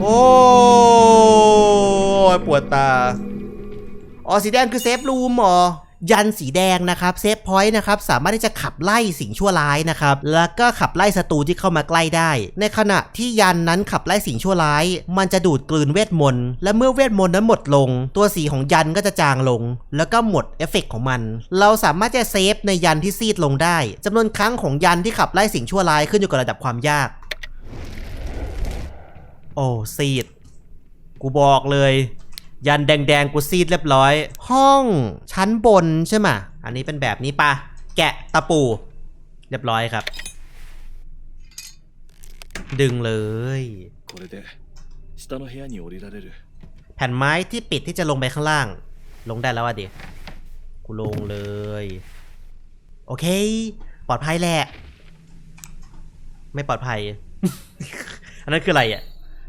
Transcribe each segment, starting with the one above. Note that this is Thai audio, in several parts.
โอ้ยปวดตา อ๋อสีแดงคือเซฟรูมหรอ ยันสีแดงนะครับเซฟพอยต์นะครับสามารถที่จะขับไล่สิ่งชั่วร้ายนะครับ แล้วก็ขับไล่ศัตรูที่เข้ามาใกล้ได้ ในขณะที่ยันนั้นขับไล่สิ่งชั่วร้าย มันจะดูดกลืนเวทมนต์และเมื่อเวทมนต์นั้นหมดลง ตัวสีของยันก็จะจางลง แล้วก็หมดเอฟเฟกต์ของมัน เราสามารถจะเซฟในยันที่ซีดลงได้จำนวนครั้งของยันที่ขับไล่สิ่งชั่วร้ายขึ้นอยู่กับระดับความยาก โอ้ซีด กูบอกเลย ยันแดงๆ กูซีดเรียบร้อย ห้องชั้นบนใช่ไหมอันนี้เป็นแบบนี้ปะแกะตะปู เรียบร้อยครับ ดึงเลยแผ่นไม้ที่ปิดที่จะลงไปข้างล่าง ลงได้แล้วอะดิกูลงเลย โอเค ปลอดภัยแหละ ไม่ปลอดภัย อันนั้นคืออะไรอะ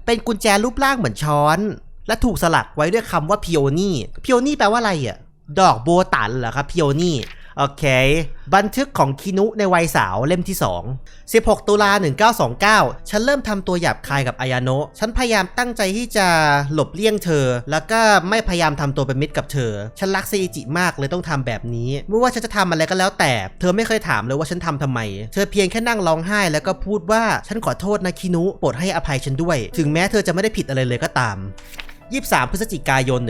เป็นกุญแจรูปร่างเหมือนช้อน และถูกสลักไว้ด้วยคำว่าพิโอนี่พิโอนี่แปลว่าอะไรอะ ดอกโบตันเหรอครับพิโอนี่ โอเค บันทึกของคินุในวัยสาวเล่มที่ 2 16 ตุลา 1929 ฉันเริ่มทำตัวหยาบคายกับอายาโนะฉันพยายามตั้งใจที่จะหลบเลี่ยงเธอ แล้วก็ไม่พยายามทำตัวเป็นมิตรกับเธอ ฉันรักเซอิจิมากเลยต้องทำแบบนี้ ไม่ว่าฉันจะทำอะไรก็แล้วแต่ เธอไม่เคยถามเลยว่าฉันทำทำไม เธอเพียงแค่นั่งร้องไห้ แล้วก็พูดว่าฉันขอโทษนะคินุโปรดให้อภัยฉันด้วย ถึงแม้เธอจะไม่ได้ผิดอะไรเลยก็ตาม 23 พฤศจิกายน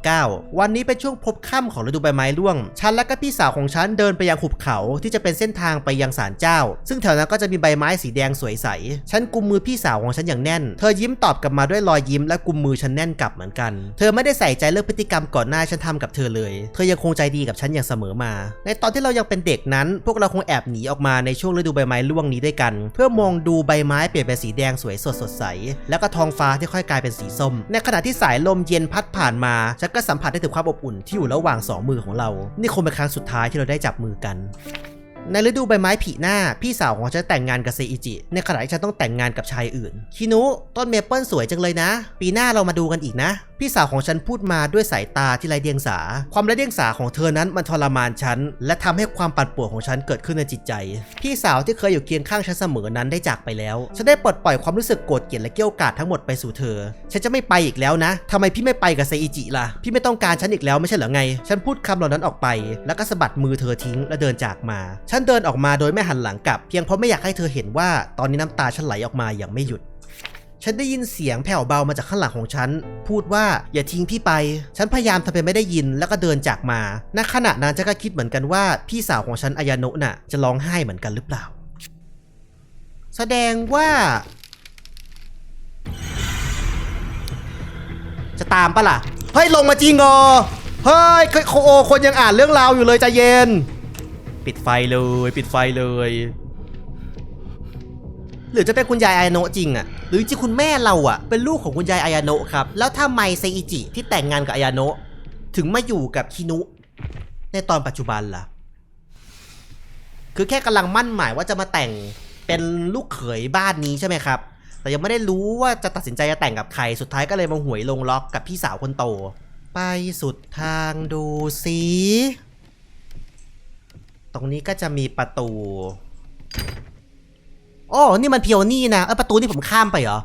1929 วันนี้เป็นช่วงพบค่ำของฤดูใบไม้ร่วง ฉันและก็พี่สาวของฉันเดินไปยังหุบเขาที่จะเป็นเส้นทางไปยังศาลเจ้า ซึ่งแถวนั้นก็จะมีใบไม้สีแดงสวยใส ฉันกุมมือพี่สาวของฉันอย่างแน่น เธอยิ้มตอบกลับมาด้วยรอยยิ้มและกุมมือฉันแน่นกลับเหมือนกัน เธอไม่ได้ใส่ใจเรื่องพฤติกรรมก่อนหน้าฉันทำกับเธอเลย เธอยังคงใจดีกับฉันอย่างเสมอมา ในตอนที่เรายังเป็นเด็กนั้น พวกเราคงแอบหนีออกมาในช่วงฤดูใบไม้ร่วงนี้ด้วยกัน เพื่อมองดูใบไม้เปลี่ยนเป็นสีแดงสวยสดสดใส แล้วก็ท้องฟ้าที่ค่อยกลายเป็นสีส้ม ในขณะที่สายลมเย็นพัดผ่านมาฉันก็สัมผัสได้ถึงความอบอุ่นที่อยู่ระหว่างสองมือของเรา นี่คงเป็นครั้งสุดท้ายที่เราได้จับมือกันในฤดูใบไม้ผลิหน้า พี่สาวของฉันแต่งงานกับเซอิจิ ในขณะที่ฉันต้องแต่งงานกับชายอื่น คินุ ต้นเมเปิลสวยจังเลยนะ ปีหน้าเรามาดูกันอีกนะพี่สาวของฉันพูดมาด้วยสายตาที่ไร้เดียงสา ความไร้เดียงสาของเธอนั้นมันทรมานฉัน และทำให้ความปั่นป่วนของฉันเกิดขึ้นในจิตใจ พี่สาวที่เคยอยู่เคียงข้างฉันเสมอนั้นได้จากไปแล้ว ฉันได้ปลดปล่อยความรู้สึกโกรธเกลียดและเกี้ยวกราดทั้งหมดไปสู่เธอ ฉันจะไม่ไปอีกแล้วนะทำไมพี่ไม่ไปกับเซอิจิล่ะ พี่ไม่ต้องการฉันอีกแล้วไม่ใช่เหรอไง ฉันพูดคำเหล่านั้นออกไป แล้วก็สะบัดมือเธอทิ้งและเดินจากมา ฉันเดินออกมาโดยไม่หันหลังกลับ เพียงเพราะไม่อยากให้เธอเห็นว่าตอนนี้น้ำตาฉันไหลออกมาอย่างไม่หยุด ฉันได้ยินเสียงแผ่วเบามาจากข้างหลังของฉัน พูดว่าอย่าทิ้งพี่ไป ฉันพยายามทำเป็นไม่ได้ยินแล้วก็เดินจากมา ณ ขณะนั้นฉันก็คิดเหมือนกันว่าพี่สาวของฉันอายาโนะน่ะจะร้องไห้เหมือนกันหรือเปล่า แสดงว่า จะตามปะล่ะ เฮ้ยลงมาจริงเหรอ เฮ้ยโคโอคนยังอ่านเรื่องราวอยู่เลยใจเย็น ปิดไฟเลย ปิดไฟเลย หรือจะเป็นคุณยายอายาโนะจริงอะหรือจริงคุณแม่เราอะเป็นลูกของคุณยายอายาโนะครับ แล้วทำไมเซอิจิที่แต่งงานกับอายาโนะถึงมาอยู่กับคินุ ในตอนปัจจุบันล่ะ คือแค่กำลังมั่นหมายว่าจะมาแต่งเป็นลูกเขยบ้านนี้ใช่ไหมครับ แต่ยังไม่ได้รู้ว่าจะตัดสินใจจะแต่งกับใคร สุดท้ายก็เลยมาหวยลงล็อกกับพี่สาวคนโต ไปสุดทางดูสิ ตรงนี้ก็จะมีประตู โอ้นี่มันเพียวนี่นะเออประตูนี่ผมข้ามไปเหรอ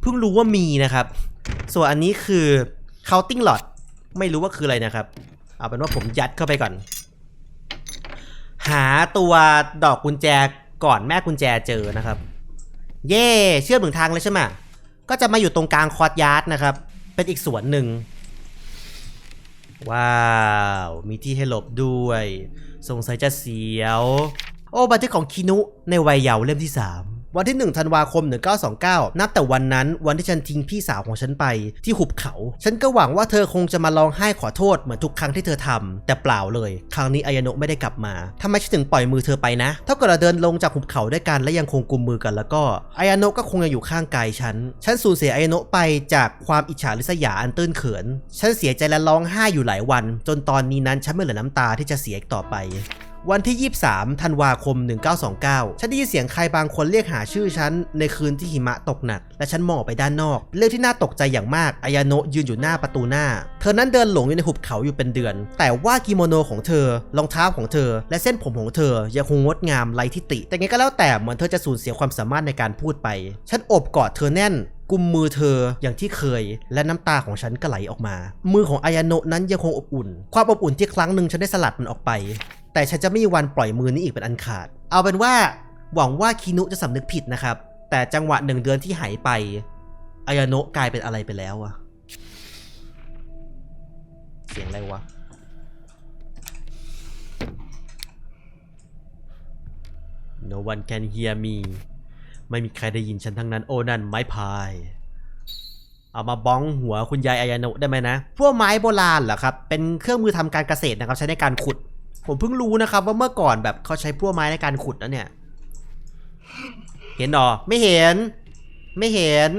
เพิ่งรู้ว่ามีนะครับ ส่วนอันนี้คือ counting lot ไม่รู้ว่าคืออะไรนะครับ เอาเป็นว่าผมยัดเข้าไปก่อน หาตัวดอกกุญแจก่อนแม่กุญแจเจอนะครับ เย่เชื่อมถึงทางเลยใช่ไหมก็จะมาอยู่ตรงกลางคอร์ดยาร์ดนะครับ เป็นอีกสวนหนึ่ง ว้าว มีที่ให้หลบด้วย สงสัยจะเสียว โอ้บันทึกของคินุในวัยเยาว์เล่มที่ 3วันที่ 1 ธันวาคม 1929 นับแต่วันนั้น วันที่ฉันทิ้งพี่สาวของฉันไป ที่หุบเขา ฉันก็หวังว่าเธอคงจะมาร้องไห้ขอโทษเหมือนทุกครั้งที่เธอทำแต่เปล่าเลย ครั้งนี้อายโนะไม่ได้กลับมาทำไมฉันถึงปล่อยมือเธอไปนะ ถ้าเกิดเราเดินลงจากหุบเขาด้วยกันและยังคงกุมมือกันแล้วก็อายโนะก็คงยังอยู่ข้างกายฉัน ฉันสูญเสียอายโนะไปจากความอิจฉาริษยาอันตื้นเขิน ฉันเสียใจและร้องไห้อยู่หลายวัน จนตอนนี้นั้นฉันไม่เหลือน้ำตาที่จะเสียอีกต่อไป วันที่ 23 ธันวาคม 1929 ฉันได้ยินเสียงใครบางคนเรียกหาชื่อฉันในคืนที่หิมะตกหนัก และฉันมองออกไปด้านนอก เรื่องที่น่าตกใจอย่างมากอายาโนะยืนอยู่หน้าประตูหน้า เธอนั้นเดินหลงอยู่ในหุบเขาอยู่เป็นเดือน แต่ว่ากิโมโนของเธอ รองเท้าของเธอ และเส้นผมของเธอยังคงงดงามไร้ทิฏฐิแต่ไงก็แล้วแต่เหมือนเธอจะสูญเสียความสามารถในการพูดไป ฉันอบกอดเธอแน่นกุมมือเธออย่างที่เคย และน้ำตาของฉันก็ไหลออกมา มือของอายาโนะนั้นยังคงอบอุ่น ความอบอุ่นที่ครั้งหนึ่งฉันได้สลัดมันออกไป แต่ฉันจะไม่มีวันปล่อยมือนี้อีกเป็นอันขาด เอาเป็นว่าหวังว่าคินุจะสำนึกผิดนะครับ แต่จังหวะหนึ่งเดือนที่หายไปอายาโนะกลายเป็นอะไรไปแล้วอะเสียงอะไรวะ No one can hear me ไม่มีใครได้ยินฉันทั้งนั้น โอ้นั่นไม้พาย เอามาบ้องหัวคุณยายอายาโนะได้ไหมนะ พวกไม้โบราณเหรอครับ เป็นเครื่องมือทำการเกษตรนะครับ ใช้ในการขุด ผมเพิ่งรู้นะครับว่าเมื่อก่อนแบบเขาใช้พวกไม้ในการขุดนะเนี่ย เห็นหรอ ไม่เห็น ไม่เห็น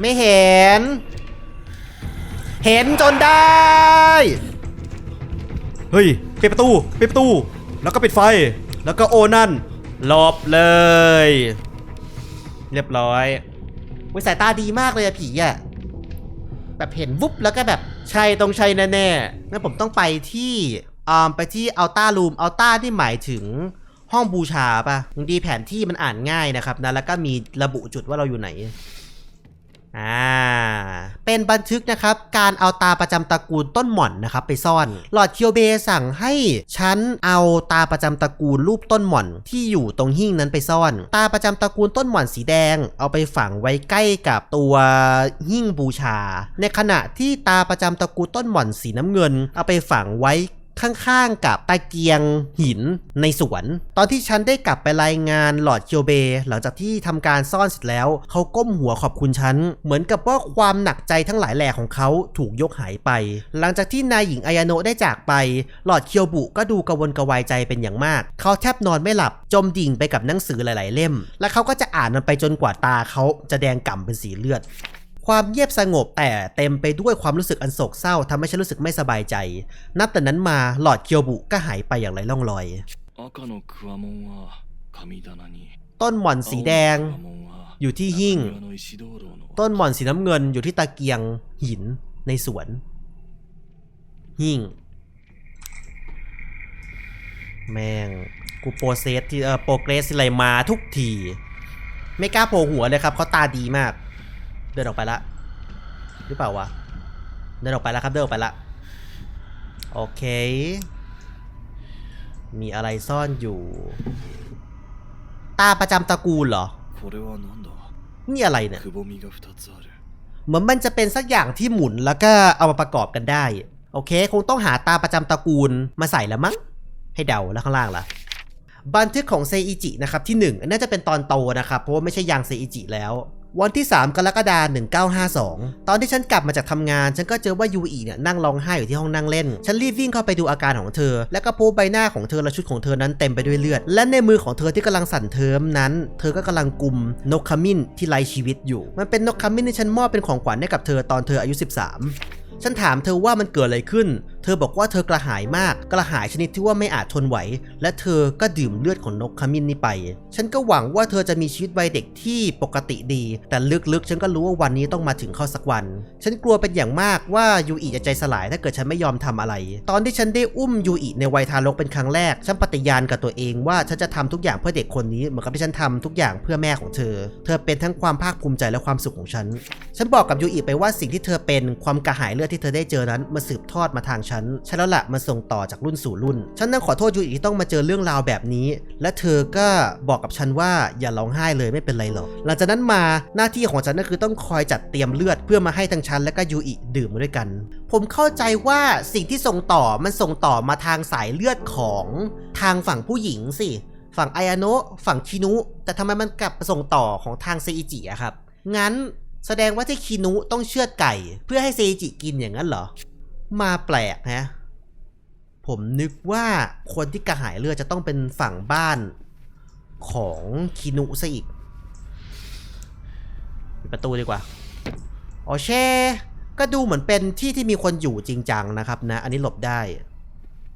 ไม่เห็น เห็นจนได้ เฮ้ยปิดประตูปิดประตู แล้วก็ปิดไฟ แล้วก็โอนั่นหลบเลย เรียบร้อยวิสายตาดีมากเลยอะผีอะแบบเห็นวุบแล้วก็แบบ ใช่ตรงใช่แน่ๆงั้นผมต้องไปที่อ่าไปที่อัลต้ารูมอัลต้าที่หมายถึงห้องบูชาป่ะบางทีแผนที่มันอ่านง่ายนะครับนะแล้วก็มีระบุจุดว่าเราอยู่ไหน อ่าเป็นบันทึกนะครับการเอาตาประจำตระกูลต้นหม่อนนะครับไปซ่อน หลอดเคียวเบสั่งให้ฉันเอาตาประจำตระกูลรูปต้นหม่อนที่อยู่ตรงหิ้งนั้นไปซ่อน ตาประจำตระกูลต้นหม่อนสีแดง เอาไปฝังไว้ใกล้กับตัวหิ้งบูชา ในขณะที่ตาประจำตระกูลต้นหม่อนสีน้ำเงิน เอาไปฝังไว้ ข้างๆกับตะเกียงหินในสวน ตอนที่ฉันได้กลับไปรายงานหลอดเคียวเบ หลังจากที่ทำการซ่อนเสร็จแล้วเขาก้มหัวขอบคุณฉัน เหมือนกับว่าความหนักใจทั้งหลายแหล่ของเขาถูกยกหายไป หลังจากที่นายหญิงอายาโนะได้จากไป หลอดเคียวบุก็ดูกระวนกระวายใจเป็นอย่างมาก เขาแทบนอนไม่หลับจมดิ่งไปกับหนังสือหลาย ๆ เล่ม และเขาก็จะอ่านมันไปจนกว่าตาเขาจะแดงก่ำเป็นสีเลือด ความเงียบสงบแต่เต็มไปด้วยความรู้สึกอันโศกเศร้าทำให้ฉันรู้สึกไม่สบายใจ นับแต่นั้นมาหลอดเคียวบุก็หายไปอย่างไร้ร่องรอย ต้นหม่อนสีแดง อยู่ที่หิ่ง ต้นหม่อนสีน้ำเงินอยู่ที่ตะเกียงหินในสวน หิ่ง แม่ง กูโปรเซสที่เออโปรเกรสอะไรมาทุกที ไม่กล้าโผล่หัวเลยครับเขาตาดีมาก เดินออกไปละหรือเปล่าวะเดินออกไปละครับเดินออกไปละโอเค มีอะไรซ่อนอยู่ ตาประจำตระกูลเหรอนี่อะไรเนี่ยเหมือนมันจะเป็นสักอย่างที่หมุนแล้วก็เอามาประกอบกันได้ โอเค คงต้องหาตาประจำตระกูลมาใส่แล้วมั้งให้เดาแล้วข้างล่างล่ะบันทึกของเซอิจินะครับที่ 1 น่าจะเป็นตอนโตนะครับ เพราะว่าไม่ใช่ยางเซอิจิแล้ว วันที่ 3 กรกฎาคม1952 ตอนที่ฉันกลับมาจากทำงาน ฉันก็เจอว่ายูอีเนี่ยนั่งร้องไห้อยู่ที่ห้องนั่งเล่น ฉันรีบวิ่งเข้าไปดูอาการของเธอ และก็พบใบหน้าของเธอและชุดของเธอนั้นเต็มไปด้วยเลือด และในมือของเธอที่กำลังสั่นเทิมนั้น เธอก็กำลังกุมนกขมิ้นที่ไร้ชีวิตอยู่ มันเป็นนกขมิ้นที่ฉันมอบเป็นของขวัญให้กับเธอตอนเธออายุ 13 ฉันถามเธอว่ามันเกิดอะไรขึ้น ธอบอกว่าเธอกระหายมาก กระหายชนิดที่ว่าไม่อาจทนไหว และเธอก็ดื่มเลือดของนกขมิ้นนี้ไป ฉันก็หวังว่าเธอจะมีชีวิตวัยเด็กที่ปกติดี แต่ลึกๆ ฉันก็รู้ว่าวันนี้ต้องมาถึงเข้าสักวัน ฉันกลัวเป็นอย่างมากว่ายูอิจะใจสลายถ้าเกิดฉันไม่ยอมทำอะไร ตอนที่ฉันได้อุ้มยูอิในวัยทารกเป็นครั้งแรก ฉันปฏิญาณกับตัวเองว่าฉันจะทำทุกอย่างเพื่อเด็กคนนี้เหมือนกับที่ฉันทำทุกอย่างเพื่อแม่ของเธอ เธอเป็นทั้งความภาคภูมิใจและความสุขของฉัน ฉันบอกกับยูอิไปว่าสิ่งที่เธอเป็นความกระหายเลือดที่เธอได้เจอนั้นมาสืบทอดมาทางฉันฉันแล้วละมันส่งต่อจากรุ่นสู่รุ่น ฉันนั่งขอโทษยูอิที่ต้องมาเจอเรื่องราวแบบนี้ และเธอก็บอกกับฉันว่าอย่าร้องไห้เลยไม่เป็นไรหรอก หลังจากนั้นมาหน้าที่ของฉันก็คือต้องคอยจัดเตรียมเลือดเพื่อมาให้ทั้งฉันและก็ยูอิดื่มด้วยกัน ผมเข้าใจว่าสิ่งที่ส่งต่อมันส่งต่อมาทางสายเลือดของทางฝั่งผู้หญิงสิฝั่งไออาโนะฝั่งคินุ แต่ทำไมมันกลับมาส่งต่อของทางเซอิจิอะครับ งั้นแสดงว่าที่คินุต้องเชือดไก่ เพื่อให้เซอิจิกินอย่างนั้นเหรอ มาแปลกนะผมนึกว่าคนที่กระหายเลือดจะต้องเป็นฝั่งบ้านของคินุซะอีกปิดประตูดีกว่าโอเชก็ดูเหมือนเป็นที่ที่มีคนอยู่จริงจังนะครับนะ อันนี้หลบได้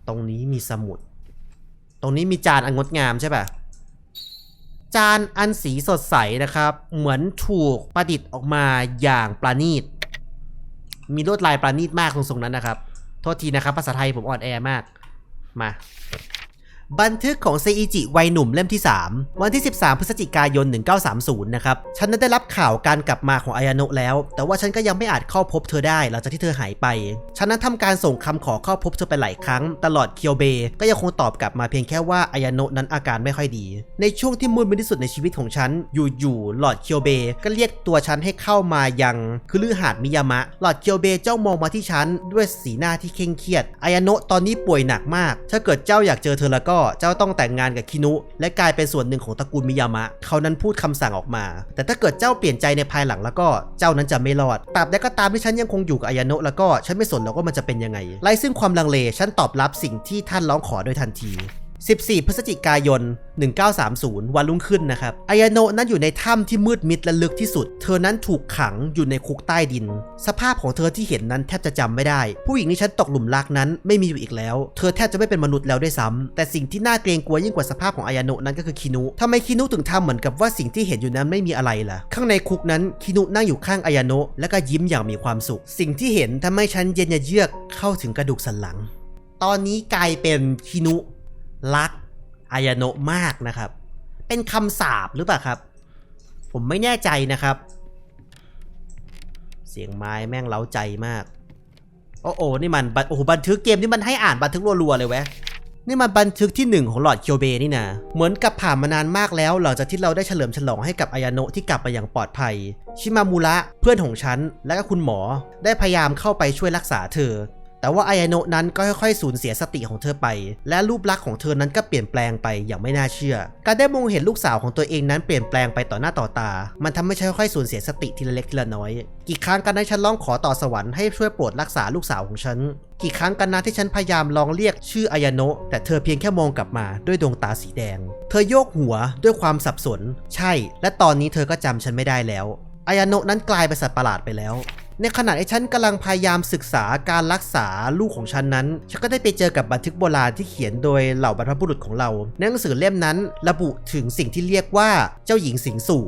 ตรงนี้มีสมุด ตรงนี้มีจานอันงดงามใช่ปะจานอันสีสดใสนะครับ เหมือนถูกประดิษฐ์ออกมาอย่างประณีต มีลวดลายประณีตมากตรงทรงนั้นนะครับ โทษทีนะครับ ภาษาไทยผมอ่อนแอมาก มา บันทึกของเซอิจิวัยหนุ่มเล่มที่ 3 วันที่ 13 พฤศจิกายน 1930 นะครับ ฉันนั้นได้รับข่าวการกลับมาของอายาโนะแล้ว แต่ว่าฉันก็ยังไม่อาจเข้าพบเธอได้หลังจากที่เธอหายไป ฉันนั้นทำการส่งคำขอเข้าพบเธอไปหลายครั้ง ตลอดเคียวเบ ก็ยังคงตอบกลับมาเพียงแค่ว่าอายาโนะนั้นอาการไม่ค่อยดี ในช่วงที่มืดมิดที่สุดในชีวิตของฉัน อยู่ๆหลอดเคียวเบก็เรียกตัวฉันให้เข้ามายังคือลือหาดมิยามะ หลอดเคียวเบเจ้ามองมาที่ฉันด้วยสีหน้าที่เคร่งเครียดอายาโนะตอนนี้ป่วยหนักมาก ถ้าเกิดเจ้าอยากเจอเธอแล้วก็เจ้าต้องแต่งงานกับคินุ และกลายเป็นส่วนหนึ่งของตระกูลมิยามะ เขานั้นพูดคำสั่งออกมา แต่ถ้าเกิดเจ้าเปลี่ยนใจในภายหลังแล้วก็เจ้านั้นจะไม่รอดตราบใดก็ตามที่ฉันยังคงอยู่กับอายาโนะแล้วก็ฉันไม่สนแล้วก็มันจะเป็นยังไงไร้ซึ่งความลังเลฉันตอบรับสิ่งที่ท่านร้องขอโดยทันที 14 พฤศจิกายน 1930 วันรุ่งขึ้นนะครับ อายาโนะนั้นอยู่ในถ้ำที่มืดมิดและลึกที่สุด เธอนั้นถูกขังอยู่ในคุกใต้ดิน สภาพของเธอที่เห็นนั้นแทบจะจำไม่ได้ ผู้หญิงที่ฉันตกหลุมรักนั้นไม่มีอยู่อีกแล้ว เธอแทบจะไม่เป็นมนุษย์แล้วด้วยซ้ำแต่สิ่งที่น่าเกรงกลัวยิ่งกว่าสภาพของอายาโนะนั้นก็คือคินุทำไมคินุถึงทำเหมือนกับว่าสิ่งที่เห็นอยู่นั้นไม่มีอะไรล่ะ ข้างในคุกนั้นคินุนั่งอยู่ข้างอายาโนะและก็ยิ้มอย่างมีความสุข สิ่งที่เห็นทำให้ฉันเย็นเยือกเข้าถึงกระดูกสันหลังตอนนี้กลายเป็นคินุ รักอายาโนะมากนะครับ เป็นคำสาปหรือเปล่าครับ ผมไม่แน่ใจนะครับ เสียงไม้แม่งเล้าใจมาก โอ้โหนี่มันโอ้โหบันทึกเกมนี่มันให้อ่านบันทึกรัวๆเลยเว้ยนี่มันบันทึกที่หนึ่งของหลอดเคียวเบนี่นะเหมือนกับผ่านมานานมากแล้ว หลังจากที่เราได้เฉลิมฉลองให้กับอายาโนะที่กลับมาอย่างปลอดภัย ชิมามูระเพื่อนของฉัน และก็คุณหมอได้พยายามเข้าไปช่วยรักษาเธอ แต่ว่าไอยาโนะนั้นก็ค่อยๆสูญเสียสติของเธอไป และรูปลักษณ์ของเธอนั้นก็เปลี่ยนแปลงไปอย่างไม่น่าเชื่อ การได้มองเห็นลูกสาวของตัวเองนั้นเปลี่ยนแปลงไปต่อหน้าต่อตา มันทำให้ฉันค่อยๆสูญเสียสติทีละเล็กทีละน้อย กี่ครั้งกันนะฉันร้องขอต่อสวรรค์ให้ช่วยโปรดรักษาลูกสาวของฉัน กี่ครั้งกันนะที่ฉันพยายามลองเรียกชื่ออายาโนะแต่เธอเพียงแค่มองกลับมาด้วยดวงตาสีแดง เธอโยกหัวด้วยความสับสน ใช่ และตอนนี้เธอก็จำฉันไม่ได้แล้วอายาโนะนั้นกลายเป็นสัตว์ประหลาดไปแล้ว ในขณะที่ฉันกำลังพยายามศึกษาการรักษาลูกของฉันนั้น ฉันก็ได้ไปเจอกับบันทึกโบราณที่เขียนโดยเหล่าบรรพบุรุษของเราในหนังสือเล่มนั้น ระบุถึงสิ่งที่เรียกว่าเจ้าหญิงสิงสู่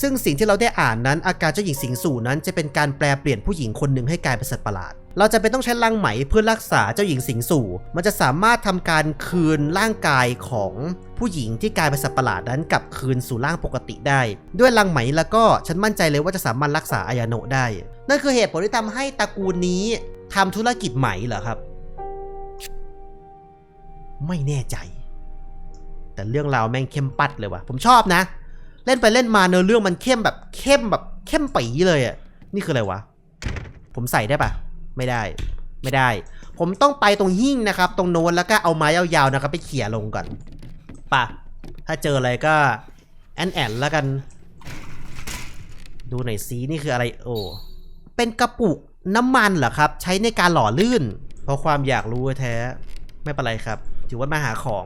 ซึ่งสิ่งที่เราได้อ่านนั้นอาการเจ้าหญิงสิงสู่นั้นจะเป็นการแปลเปลี่ยนผู้หญิงคนหนึ่งให้กลายเป็นสัตว์ประหลาด เราจะเป็นต้องใช้ลังไหมเพื่อรักษาเจ้าหญิงสิงสู่ มันจะสามารถทำการคืนร่างกายของผู้หญิงที่กลายเป็นสัตว์ประหลาดนั้นกลับคืนสู่ร่างปกติได้ ด้วยลังไหมแล้วก็ฉันมั่นใจเลยว่าจะสามารถรักษาอายาโนะได้ นั่นคือเหตุผลที่ทำให้ตระกูลนี้ทำธุรกิจไหมเหรอครับ ไม่แน่ใจ แต่เรื่องราวแม่งเข้มปัดเลยว่ะ ผมชอบนะ เล่นไปเล่นมาเนื้อเรื่องมันเข้มแบบเข้มแบบเข้มปีเลยอะนี่คืออะไรวะ ผมใส่ได้ปะ ไม่ได้ ไม่ได้ ผมต้องไปตรงหิ้งนะครับ ตรงโน้นแล้วก็เอาไม้ยาวๆนะครับ ไปเขี่ยลงก่อนปะถ้าเจออะไรก็แอนแอนแล้วกัน ดูหน่อยซีนี่คืออะไรโอ้เป็นกระปุกน้ำมันเหรอครับ ใช้ในการหล่อลื่น เพราะความอยากรู้แท้ไม่เป็นไรครับ ถือว่ามาหาของ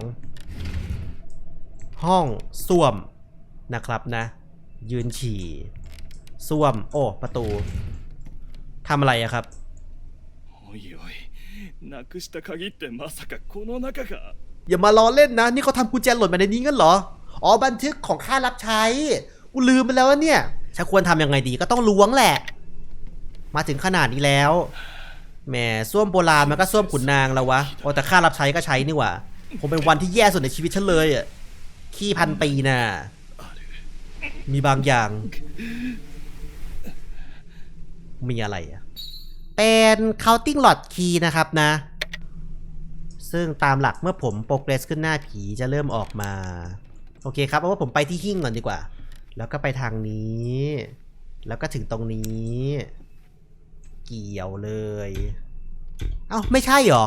ห้องส้วมนะครับนะ ยืนฉี่ส้วม โอ้ ประตูทำอะไรอะครับ おいおいなくした鍵ってまさかこの中か อย่ามาล้อเล่นนะ นี่เขาทำกุญแจหล่นมาในนี้งั้นเหรอ อ๋อ บันทึกของค่ารับใช้ กูลืมไปแล้วว่าเนี่ยฉันควรทำยังไงดีก็ต้องล้วงแหละ มาถึงขนาดนี้แล้วแหมส้วมโบราณมันก็ส้วมขุนนางแล้ววะโอ้แต่ค่ารับใช้ก็ใช้นี่หว่าผมเป็นวันที่แย่สุดในชีวิตฉันเลยอ่ะขี้พันปีน่ะ มีบางอย่าง มีอะไรอ่ะ เป็น counting lot key นะครับนะ ซึ่งตามหลักเมื่อผมโปรเกรสขึ้นหน้าผีจะเริ่มออกมา โอเคครับ เอาว่าผมไปที่หิ้งก่อนดีกว่า แล้วก็ไปทางนี้ แล้วก็ถึงตรงนี้ เกี่ยวเลย เอ้า ไม่ใช่เหรอ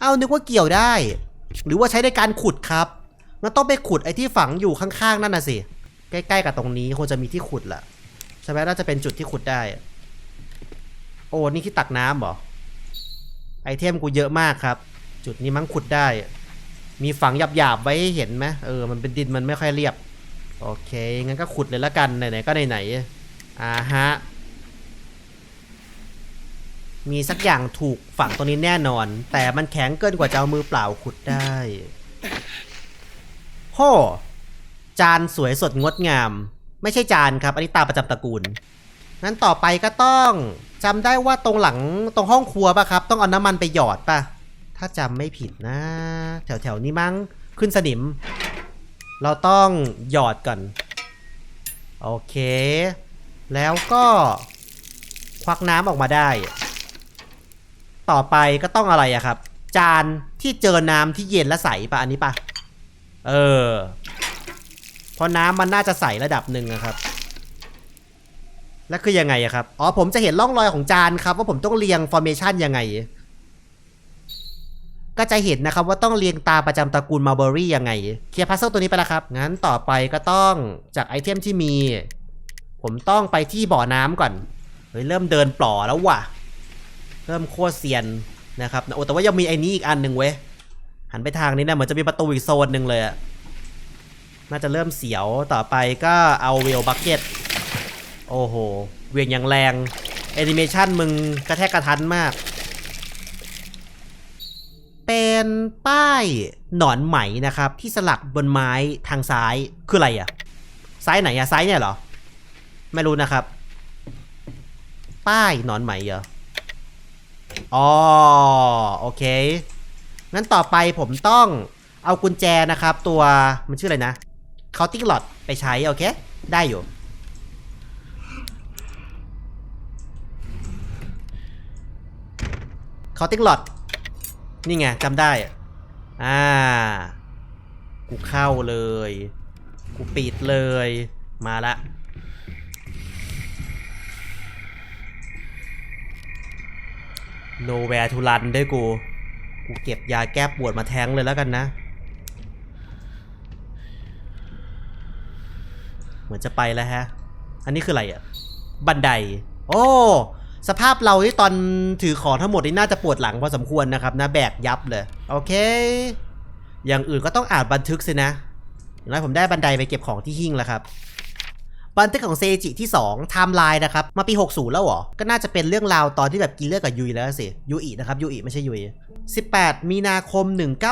เอ้า นึกว่าเกี่ยวได้ หรือว่าใช้ในการขุดครับ มันต้องไปขุดไอ้ที่ฝังอยู่ข้างๆ นั่นน่ะสิ ใกล้ๆ กับตรงนี้คงจะมีที่ขุดแหละใช่ไหมน่าจะเป็นจุดที่ขุดได้ โอ้นี่ที่ตักน้ำเหรอ ไอเทมกูเยอะมากครับ จุดนี้มั้งขุดได้ มีฝังหยาบๆไว้ให้เห็นไหมเออ มันเป็นดินมันไม่ค่อยเรียบ โอเค งั้นก็ขุดเลยละกัน ไหนๆ ก็ไหนๆ อ่าฮะ มีสักอย่างถูกฝังตรงนี้แน่นอน แต่มันแข็งเกินกว่าจะเอามือเปล่าขุดได้โหจานสวยสดงดงาม ไม่ใช่จานครับ อันนี้ตาประจำตระกูล งั้นต่อไปก็ต้องจำได้ว่าตรงหลังตรงห้องครัวป่ะครับ ต้องเอาน้ำมันไปหยอดป่ะถ้าจำไม่ผิดนะ แถวๆนี้มั้งขึ้นสนิม เราต้องหยอดก่อน โอเค แล้วก็ควักน้ำออกมาได้ ต่อไปก็ต้องอะไรอะครับ จานที่เจอน้ำที่เย็นและใสปะอันนี้ปะเออ เพราะน้ำมันน่าจะใสระดับหนึ่งอะครับ แล้วคือยังไงอะครับ อ๋อผมจะเห็นร่องรอยของจานครับ ว่าผมต้องเรียงฟอร์เมชันยังไง ก็จะเห็นนะครับว่าต้องเรียงตามประจำตระกูลมา l เบอรี่ยังไง เคลียร์พัซเซิลตัวนี้ไปแล้วครับ งั้นต่อไปก็ต้องจากไอเทมที่มี ผมต้องไปที่บ่อน้ำก่อน เฮ้ยเริ่มเดินปล่อแล้วว่ะ เริ่มโคตรเซียนนะครับโอ้แต่ว่ายังมีไอ้นี้อีกอันหนึ่งเว้ย หันไปทางนี้นะเหมือนจะมีประตูอีกโซนหนึ่งเลยอะน่าจะเริ่มเสียวต่อไปก็เอาเวลบักเก็ต โอ้โห เวียงอย่างแรงแอนิเมชันมึงกระแทกกระทันมาก เป็นป้ายหนอนไหมนะครับ ที่สลักบนไม้ทางซ้ายคืออะไรอะซ้ายไหนอะซ้ายเนี่ยเหรอ ไม่รู้นะครับ ป้ายหนอนไหมเหรออ๋อโอเค งั้นต่อไปผมต้องเอากุญแจนะครับ ตัวมันชื่ออะไรนะ c o u n t i n g lot ไปใช้ โอเค ได้อยู่ c o u n t i n g lot นี่ไงจำได้อ่า กูเข้าเลย กูปิดเลย มาละ nowhere to run ด้วยกู กูเก็บยาแก้ปวดมาแทงเลยแล้วกันนะ เหมือนจะไปแล้วฮะ อันนี้คืออะไรอะ บันได โอ้ สภาพเราที่ตอนถือของทั้งหมดนี่น่าจะปวดหลังพอสมควรนะครับนะแบกยับเลย โอเค อย่างอื่นก็ต้องอ่านบันทึกสินะอย่างน้อยผมได้บันไดไปเก็บของที่หิ้งแล้วครับ บันทึกของเซจิที่2ไทม์ไลน์นะครับ มาปี 60 แล้วเหรอ ก็น่าจะเป็นเรื่องราวตอนที่แบบกินเลือดกับยุยแล้วสิยูอินะครับยูอิไม่ใช่ยุย18 มีนาคม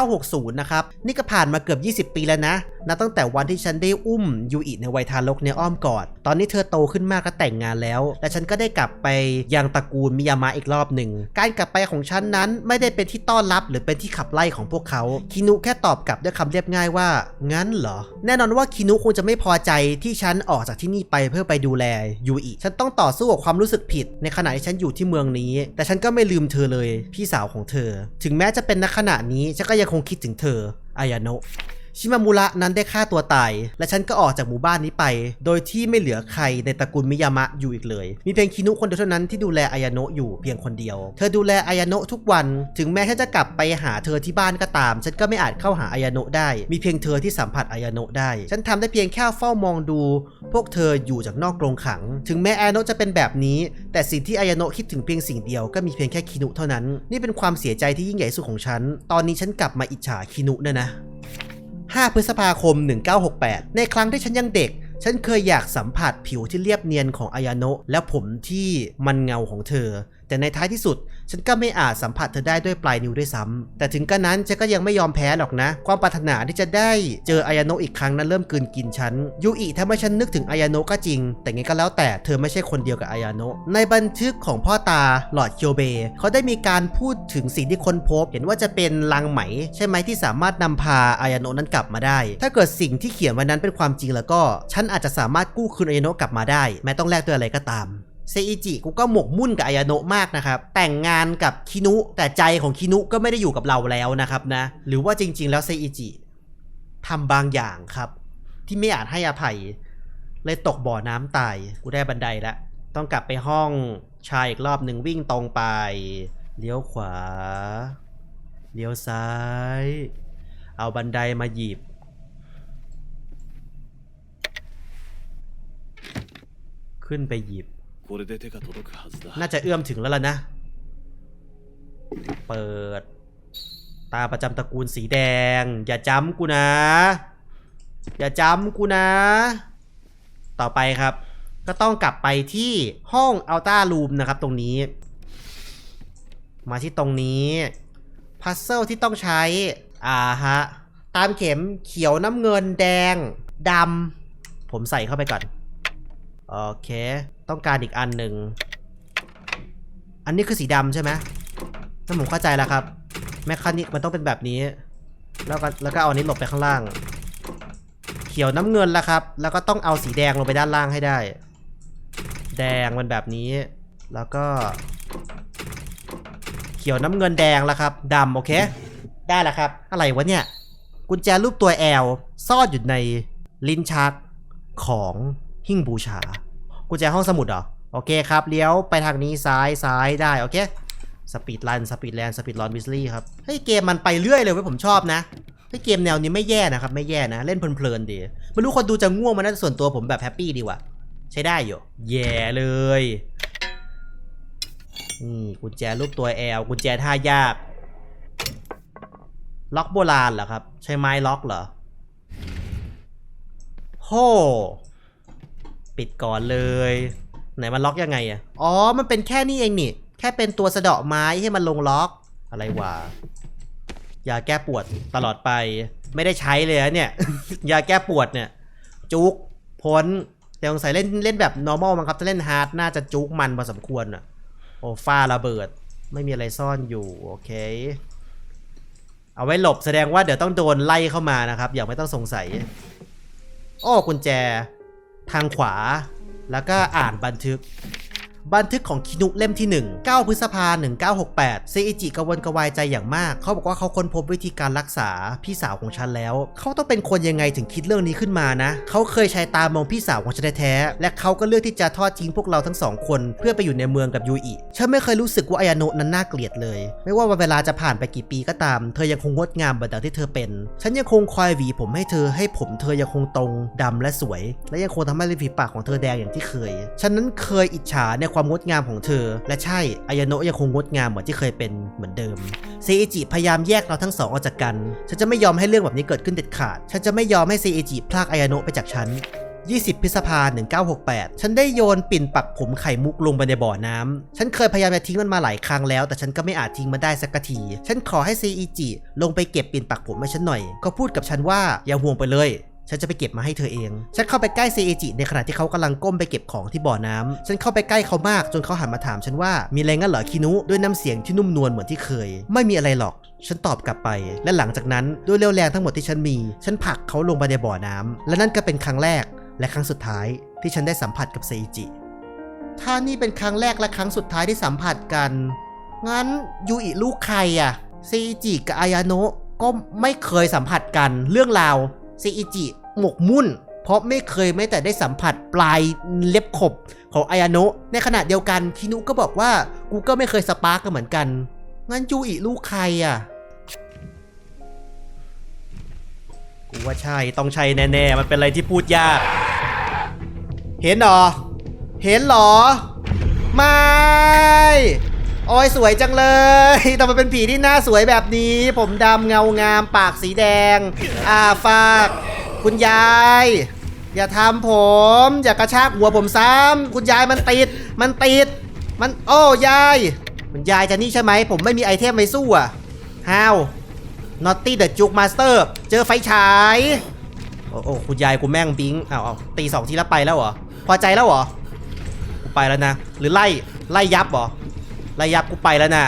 1960 นะครับ นี่ก็ผ่านมาเกือบ 20 ปีแล้วนะนับตั้งแต่วันที่ฉันได้อุ้มยูอิในวัยทารกในอ้อมกอด ตอนนี้เธอโตขึ้นมากและแต่งงานแล้ว และฉันก็ได้กลับไปยังตระกูลมิยามะอีกรอบหนึ่ง การกลับไปของฉันนั้นไม่ได้เป็นที่ต้อนรับหรือเป็นที่ขับไล่ของพวกเขา คินุแค่ตอบกลับด้วยคำเรียบง่ายว่า งั้นเหรอ แน่นอนว่าคินุคงจะไม่พอใจที่ฉันออกจากที่นี่ไปเพื่อไปดูแลยูอิฉันต้องต่อสู้กับความรู้สึกผิด ในขณะที่ฉันอยู่ที่เมืองนี้ แต่ฉันก็ไม่ลืมเธอเลย พี่สาวของเธอ ถึงแม้จะเป็นณขณะนี้ฉันก็ยังคงคิดถึงเธออายาโนะ ชิมามุระนั้นได้ฆ่าตัวตาย และฉันก็ออกจากหมู่บ้านนี้ไป โดยที่ไม่เหลือใครในตระกูลมิยามะอยู่อีกเลย มีเพียงคินุคนเดียวเท่านั้นที่ดูแลอายาโนะอยู่เพียงคนเดียว เธอดูแลอายาโนะทุกวัน ถึงแม้ฉันจะกลับไปหาเธอที่บ้านก็ตาม ฉันก็ไม่อาจเข้าหาอายาโนะได้ มีเพียงเธอที่สัมผัสอายาโนะได้ ฉันทำได้เพียงแค่เฝ้ามองดู พวกเธออยู่จากนอกกรงขัง ถึงแม้อายาโนะจะเป็นแบบนี้ แต่สิ่งที่อายาโนะคิดถึงเพียงสิ่งเดียวก็มีเพียงแค่คินุเท่านั้น นี่เป็นความเสียใจที่ยิ่งใหญ่สุดของฉัน ตอนนี้ฉันกลับมาอิจฉาคินุนะนะ 5 พฤษภาคม 1968 ในครั้งที่ฉันยังเด็ก ฉันเคยอยากสัมผัสผิวที่เรียบเนียนของอายาโนะและผมที่มันเงาของเธอ แต่ในท้ายที่สุด ฉันก็ไม่อาจสัมผัสเธอได้ด้วยปลายนิ้วด้วยซ้ำแต่ถึงกระนั้นฉันก็ยังไม่ยอมแพ้หรอกนะ ความปรารถนาที่จะได้เจออายาโนะอีกครั้งนั้นเริ่มกลืนกินฉันยูอิทำให้ฉันนึกถึงอายาโนะก็จริง แต่ไงก็แล้วแต่เธอไม่ใช่คนเดียวกับอายาโนะในบันทึกของพ่อตาหลอดเคียวเบเขาได้มีการพูดถึงสิ่งที่ค้นพบ เห็นว่าจะเป็นลังไหม ใช่ไหมที่สามารถนำพาอายาโนะนั้นกลับมาได้ ถ้าเกิดสิ่งที่เขียนไว้นั้นเป็นความจริงแล้วก็ฉันอาจจะสามารถกู้คืนอายาโนะกลับมาได้ แม้ต้องแลกด้วยอะไรก็ตาม เซอิจิกูก็หมกมุ่นกับอายาโนะมากนะครับ แต่งงานกับคินุ แต่ใจของคินุก็ไม่ได้อยู่กับเราแล้วนะครับนะ หรือว่าจริง ๆ แล้วเซอิจิทำบางอย่างครับ ที่ไม่อาจให้อภัย เลยตกบ่อน้ำตาย กูได้บันไดแล้วต้องกลับไปห้องชายอีกรอบหนึ่งวิ่งตรงไป เลี้ยวขวา เลี้ยวซ้าย เอาบันไดมาหยิบขึ้นไปหยิบ これで手が届くはずだ น่าจะเอื้อมถึงแล้วล่ะนะ เปิด ตาประจำตระกูลสีแดง อย่าจ้ำกูนะ อย่าจ้ำกูนะ ต่อไปครับ ก็ต้องกลับไปที่ห้องอัลต้ารูมนะครับตรงนี้ มาที่ตรงนี้ พัซเซิลที่ต้องใช้ อ่าฮะ ตามเข็มเขียวน้ำเงินแดงดำ ผมใส่เข้าไปก่อน โอเค ต้องการอีกอันหนึ่ง อันนี้คือสีดำใช่ไหมนั่นผมเข้าใจแล้วครับ แมคคานิกมันต้องเป็นแบบนี้ แล้วก็แล้วก็เอาอันนี้หลบไปข้างล่าง เขียวน้ำเงินแล้วครับ แล้วก็ต้องเอาสีแดงลงไปด้านล่างให้ได้ แดงมันแบบนี้ แล้วก็ เขียวน้ำเงินแดงแล้วครับดำโอเค ได้แล้วครับ อะไรวะเนี่ย กุญแจรูปตัวแอลซ่อนอยู่ในลิ้นชักของ หิ้งบูชากุญแจห้องสมุดเหรอ โอเคครับ เลี้ยวไปทางนี้ซ้ายซ้ายได้ โอเค สปีดรัน สปีดแลนสปีดลอนวิสลี่ครับ เฮ้ย เกมมันไปเรื่อยเลยเว้ยผมชอบนะเฮ้ยเกมแนวนี้ไม่แย่นะครับ ไม่แย่นะ เล่นเพลินๆดีไม่รู้คนดูจะง่วงมันนะส่วนตัวผมแบบแฮปปี้ดีว่ะ ใช้ได้อยู่ แย่เลยนี่กุญแจรูปตัวแอลกุญแจท่ายาก ล็อกโบราณเหรอครับ ใช้ไม้ล็อกเหรอโห ปิดก่อนเลย ไหนมันล็อกยังไงอะ อ๋อ มันเป็นแค่นี้เองนี่ แค่เป็นตัวสะเดาะไม้ให้มันลงล็อก อะไรวะ ยาแก้ปวดตลอดไป ไม่ได้ใช้เลยอะเนี่ย ยาแก้ปวดเนี่ย จุกพ้น แต่สงสัยเล่นเล่นแบบ normal มั้งครับ ถ้าเล่น hard น่าจะจุกมันพอสมควรอะโอ้ฟ้าระเบิด ไม่มีอะไรซ่อนอยู่ โอเค เอาไว้หลบแสดงว่าเดี๋ยวต้องโดนไล่เข้ามานะครับ อย่าไม่ต้องสงสัย โอ้กุญแจ ทางขวา แล้วก็อ่านบันทึก บันทึกของคินุเล่มที่ 1 9 พฤษภา 1968 เซอิจิกวนกระวายใจอย่างมาก เขาบอกว่าเขาค้นพบวิธีการรักษาพี่สาวของฉันแล้ว เขาต้องเป็นคนยังไงถึงคิดเรื่องนี้ขึ้นมานะ เขาเคยใช้ตามองพี่สาวของฉันแท้ๆและเขาก็เลือกที่จะทอดทิ้งพวกเราทั้งสองคน เพื่อไปอยู่ในเมืองกับยูอิฉันไม่เคยรู้สึกว่าอายาโนะนั้นน่าเกลียดเลย ไม่ว่าเวลาจะผ่านไปกี่ปีก็ตาม เธอยังคงงดงามเหมือนดังที่เธอเป็น ฉันยังคงคอยหวีผมให้เธอให้ผมเธอยังคงตรงดำและสวย และยังคงทำให้ริมฝีปากของเธอแดงอย่างที่เคย ฉันนั้นเคยอิจฉาในความงดงามของเธอ และใช่อายโนะยังคงงดงามเหมือนที่เคยเป็นเหมือนเดิมเซอิจิพยายามแยกเราทั้งสองออกจากกัน ฉันจะไม่ยอมให้เรื่องแบบนี้เกิดขึ้นเด็ดขาด ฉันจะไม่ยอมให้เซอิจิพลากอายโนะไปจากฉัน20 พฤษภา 1968 ฉันได้โยนปิ่นปักผมไข่มุกลงไปในบ่อน้ำฉันเคยพยายามจะทิ้งมันมาหลายครั้งแล้ว แต่ฉันก็ไม่อาจทิ้งมันได้สักที ฉันขอให้เซอิจิลงไปเก็บปิ่นปักผมให้ฉันหน่อยเขาพูดกับฉันว่าอย่าห่วงไปเลย ฉันจะไปเก็บมาให้เธอเอง ฉันเข้าไปใกล้เซอิจิในขณะที่เขากำลังก้มไปเก็บของที่บ่อน้ำฉันเข้าไปใกล้เขามากจนเขาหันมาถามฉันว่า มีอะไรงั้นเหรอคินุ ด้วยน้ำเสียงที่นุ่มนวลเหมือนที่เคย ไม่มีอะไรหรอก ฉันตอบกลับไป และหลังจากนั้นด้วยเรี่ยวแรงทั้งหมดที่ฉันมี ฉันผลักเขาลงไปในบ่อน้ำและนั่นก็เป็นครั้งแรก และครั้งสุดท้าย ที่ฉันได้สัมผัสกับเซอิจิ ถ้านี่เป็นครั้งแรกและครั้งสุดท้ายที่สัมผัสกัน งั้นยูอิลูกใครอะเซอิจิกับอายาโนะก็ไม่เคยสัมผัสกันเรื่องราว ซอิจิหมกมุ่น เพราะไม่เคยแม้แต่ได้สัมผัสปลายเล็บขบของอายาโนะในขณะเดียวกันคินุก็บอกว่ากูก็ไม่เคยสปาร์กกันเหมือนกันงั้นยูอิลูกใครอะกูว่าใช่ต้องใช่แน่ๆ มันเป็นอะไรที่พูดยาก เห็นหรอ เห็นหรอ ไม่ โอ้ยสวยจังเลยแต่มันเป็นผีที่หน้าสวยแบบนี้ ผมดำเงางามปากสีแดง อ่าฝาก คุณยาย อย่าทำผม อย่ากระชากหัวผมซ้ำคุณยายมันติด มันติด มันโอ้ยาย คุณยายจะนี่ใช่ไหม ผมไม่มีไอเทมไปสู้อะ How Naughty the Juke Master เจอไฟฉายโอ้โอ้คุณยายกูแม่งบิงอ้าวเอาตีสองทีแล้วไปแล้วเหรอ พอใจแล้วเหรอ กูไปแล้วนะ หรือไล่ ไล่ยับเหรอ ไล่ยับกูไปแล้วนะ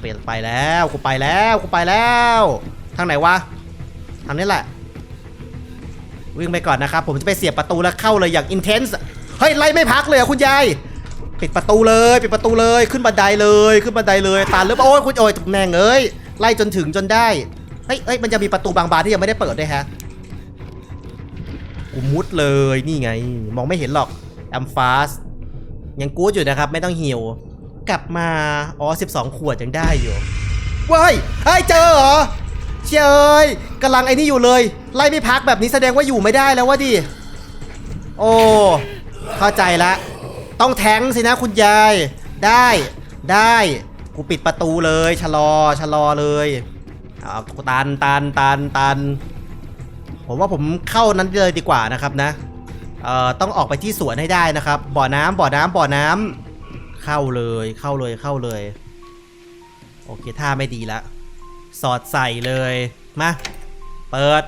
เปลี่ยนไปแล้วกูไปแล้วกูไปแล้ว ทางไหนวะทางนี้แหละ วิ่งไปก่อนนะครับ ผมจะไปเสียบประตูแล้วเข้าเลยอย่างอินเทนส์เฮ้ยไล่ไม่พักเลยเหรอคุณยายปิดประตูเลยปิดประตูเลยขึ้นบันไดเลยขึ้นบันไดเลยตานเริ่มโอ้ยคุณโอ้ยแม่งเอ้ยไล่จนถึงจนได้เฮ้ยเฮ้ยมันจะมีประตูบางบานที่ยังไม่ได้เปิดด้วยฮะกูมุดเลยนี่ไง มองไม่เห็นหรอกแอมฟาสยังกู๊ดอยู่นะครับ ไม่ต้องหิว กลับมา อ๋อ 12 ขวดยังได้อยู่ว้ายเฮ้ยเจอเหรอเชยเอ้ยกำลังไอ้นี่อยู่เลย ไล่ไม่พักแบบนี้แสดงว่าอยู่ไม่ได้แล้ววะดิ โอ้ เข้าใจละ ต้องแทงสินะคุณยาย ได้ ได้ กูปิดประตูเลย ชะลอ ชะลอเลยเอาตันตันตันตัน ผมว่าผมเข้านั้นเลยดีกว่านะครับนะ เอ่อ ต้องออกไปที่สวนให้ได้นะครับ บ่อน้ำบ่อน้ำบ่อน้ำ เข้าเลยเข้าเลยเข้าเลย โอเคท่าไม่ดีละ สอดใส่เลย มา เปิด